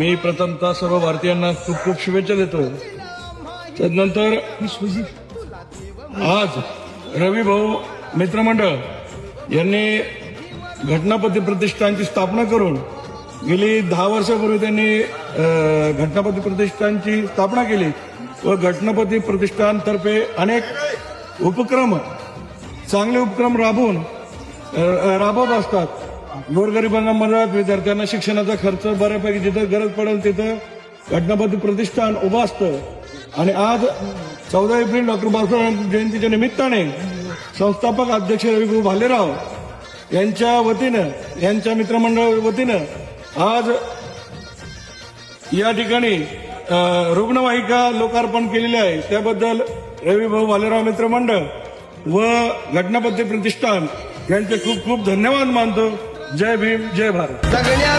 मी प्रथमतः सर्व भारतीयांना खूप खूप शुभेच्छा देतो. त्यानंतर आज रवी भाऊ मित्रमंडळ यांनी घटनापती प्रतिष्ठानची स्थापना करून गेली दहा वर्षापूर्वी त्यांनी घटनापती प्रतिष्ठानची स्थापना केली व घटनापती प्रतिष्ठानतर्फे अनेक उपक्रम चांगले उपक्रम राबवून राबवत असतात. गोरगरिबांना मदत विद्यार्थ्यांना शिक्षणाचा खर्च बऱ्यापैकी जिथं गरज पडेल तिथं घटनाबद्ध प्रतिष्ठान उभं असतं. आणि आज चौदा एप्रिल डॉक्टर बाबासाहेब जयंतीच्या निमित्ताने संस्थापक अध्यक्ष रविभाऊ भालेराव यांच्या वतीनं यांच्या मित्रमंडळ वतीनं आज या ठिकाणी रुग्णवाहिका लोकार्पण केलेली आहे. त्याबद्दल रविभाऊ भालेराव मित्रमंडळ व घटनापत्ती प्रतिष्ठान यांचे खूप खूप धन्यवाद मानतो. जय भीम जय भारत. सगळ्या